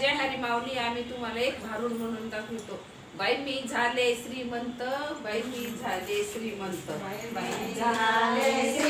जय हरी माऊली आम्ही तुम्हाला एक भारूड म्हणून दाखवतो. बाई मी झाले श्रीमंत बाई मी झाले श्रीमंत. बाई मी झाले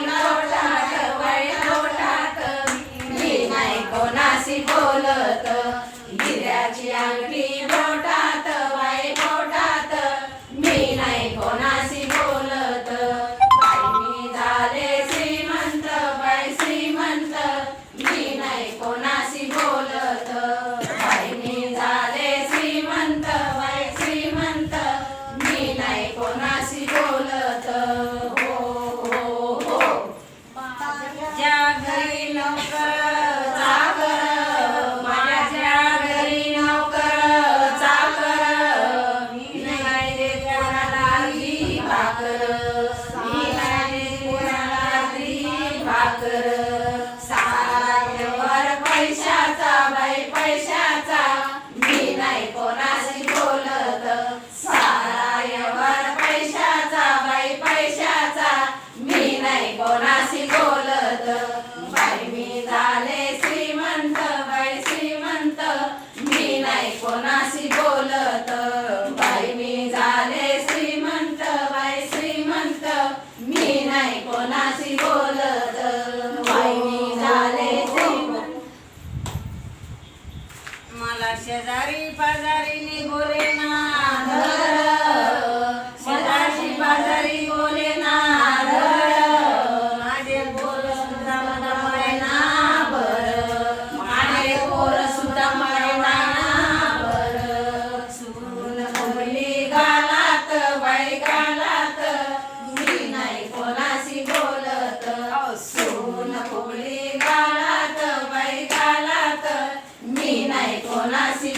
పదరిని గురినా?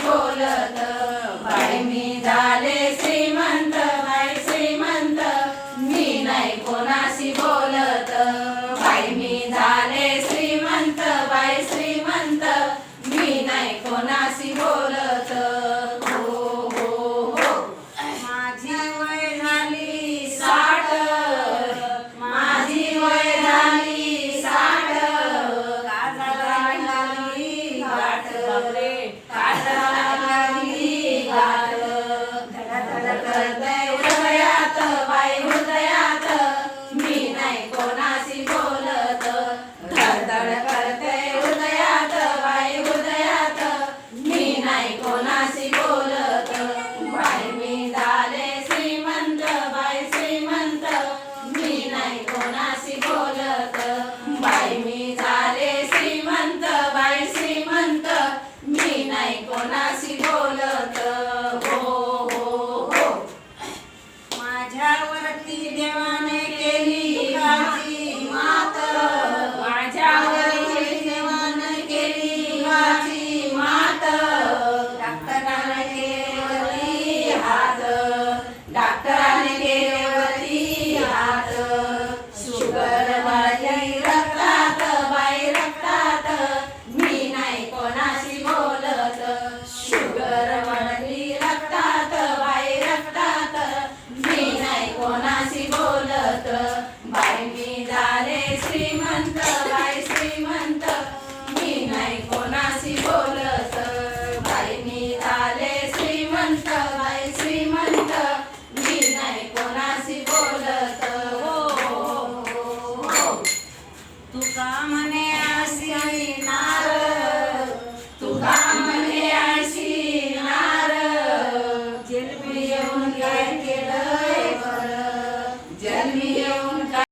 बोलत बाई मी झाले भारत પાર્વતી દેવાને